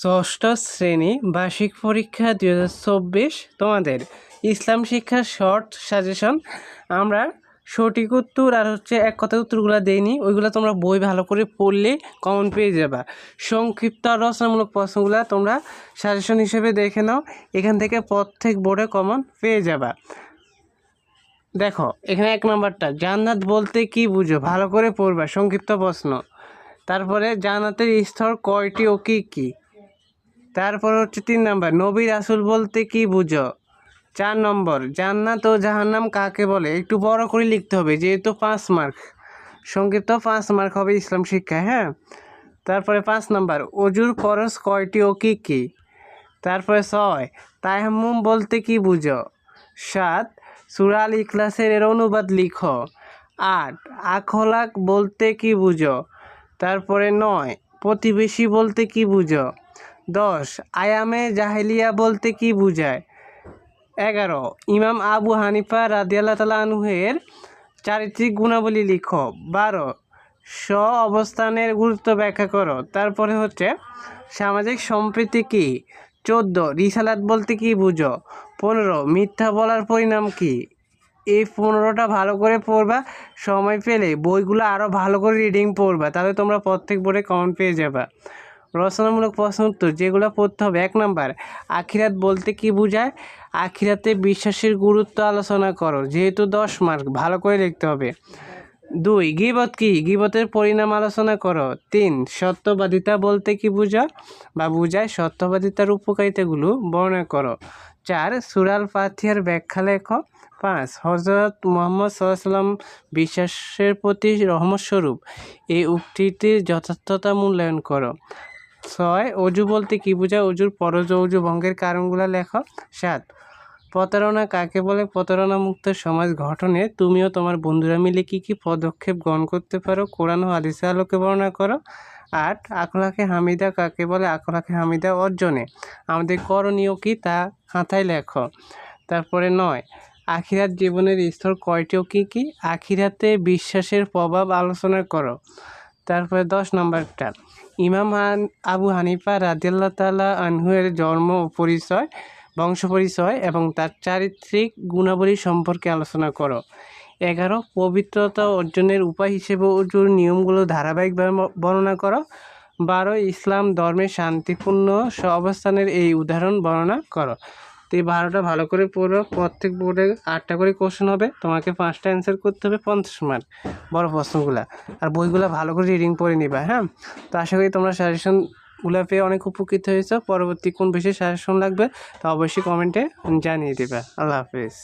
ষষ্ঠ শ্রেণি বার্ষিক পরীক্ষা দুই হাজার চব্বিশ তোমাদের। ইসলাম শিক্ষার শর্ট সাজেশন আমরা সঠিক উত্তর আর হচ্ছে এক কথা উত্তরগুলো দেইনি, ওইগুলো তোমরা বই ভালো করে পড়লে কমন পেয়ে যাবা। সংক্ষিপ্ত আর রচনামূলক প্রশ্নগুলো তোমরা সাজেশন হিসেবে দেখে নাও, এখান থেকে প্রত্যেক বোর্ডে কমন পেয়ে যাবা। দেখো, এখানে এক নম্বরটা, জান্নাত বলতে কি বুঝো? ভালো করে পড়বা, সংক্ষিপ্ত প্রশ্ন। তারপরে জান্নাতের স্তর কয়টি ও কি কি? তারপর হচ্ছে তিন নম্বর, নবী রাসুল বলতে কি বুঝো? চার নম্বর, জান্নাত ও জাহান্নাম কাকে বলে? একটু বড় করে লিখতে হবে, যেহেতু পাঁচ মার্ক। সংক্ষিপ্ত পাঁচ মার্ক হবে ইসলাম শিক্ষা হ্যাঁ? তারপরে পাঁচ নম্বর, অজুর ফরজ কয়টি ও কি কি? তারপরে ছয় তায়াম্মুম বলতে কি বুঝো? সাত সুরাল ইখলাসের এর অনুবাদ লিখো। আট, আখলাক বলতে কি বুঝো? তারপরে নয়, প্রতিবেশী বলতে কি বুঝো? দশ, আয়ামে জাহেলিয়া বলতে কি বুঝায়? এগারো, ইমাম আবু হানিফা রাদিয়াল্লাহ তালা আনহুয়ের চারিত্রিক গুণাবলী লিখো। বারো, স্ব অবস্থানের গুরুত্ব ব্যাখ্যা করো। তারপরে হচ্ছে, সামাজিক সম্প্রীতি কি? চোদ্দ, রিসালাত বলতে কি বুঝো? পনেরো, মিথ্যা বলার পরিণাম কি? এই পনেরোটা ভালো করে পড়বা, সময় পেলে বইগুলো আরও ভালো করে রিডিং পড়বা, তাহলে তোমরা প্রত্যেক বোর্ডে কমন পেয়ে যাবা। রচনামূলক প্রশ্ন উত্তর, যেগুলো পড়তে হবে। এক নাম্বার, আখিরাত বলতে কি বোঝায়? আখিরাতে বিশ্বাসের গুরুত্ব আলোচনা করো, যেহেতু দশ মার্ক, ভালো করে লিখতে হবে। দুই, গিবত কি? গিবতের পরিণাম আলোচনা করো। তিন, সত্যবাদিতা বলতে কি বুঝা বা বুঝায় সত্যবাদিতার উপকারিতাগুলো বর্ণনা করো। চার, সুরাল ফাতিহার ব্যাখ্যা লেখো। পাঁচ হজরত মোহাম্মদ সাল্লাম বিশ্বাসের প্রতি রহমতস্বরূপ এই উক্তিটির যথার্থতা মূল্যায়ন করো। ছয়, অজু বলতে কি বোঝায়? অজুর পরজ অজু ভঙ্গের কারণগুলো লেখো। সাত, প্রতারণা কাকে বলে? প্রতারণা মুক্ত সমাজ গঠনে তুমিও তোমার বন্ধুরা মিলে কি কি পদক্ষেপ গ্রহণ করতে পারো? কোরআন ও হাদিসের আলোকে বর্ণনা করো। আট, আখলাকে হামিদা কাকে বলে? আখলাকে হামিদা অর্জনে। আমাদের করণীয় কি তা খাতায় লেখো। তারপরে নয়, আখিরাত জীবনের স্তর কয়টি ও কী কী? আখিরাতে বিশ্বাসের প্রভাব আলোচনা করো। তারপরে দশ নম্বরটা। ইমাম হান আবু হানিফা রাদিয়াল্লাহ তালা আনহুয়ের জন্ম পরিচয়, বংশ পরিচয় এবং তার চারিত্রিক গুণাবলী সম্পর্কে আলোচনা করো। এগারো, পবিত্রতা অর্জনের উপায় হিসেবে অজুর নিয়মগুলো ধারাবাহিকভাবে বর্ণনা করো। বারো, ইসলাম ধর্মের শান্তিপূর্ণ অবস্থানের এই উদাহরণ বর্ণনা করো। এই বারোটা ভালো করে পড়ো, প্রত্যেক বোর্ডে আটটা করে কোশ্চেন হবে, তোমাকে পাঁচটা অ্যান্সার করতে হবে পঞ্চাশ মার্ক বড় প্রশ্নগুলো। আর বইগুলো ভালো করে রিডিং পড়ে নিবা হ্যাঁ? তো আশা করি তোমরা সাজেশনগুলো পেয়ে অনেক উপকৃত হয়েছো। পরবর্তী কোন বিষয়ে সাজেশন লাগবে তা অবশ্যই কমেন্টে জানিয়ে দেবে। আল্লাহ হাফিজ।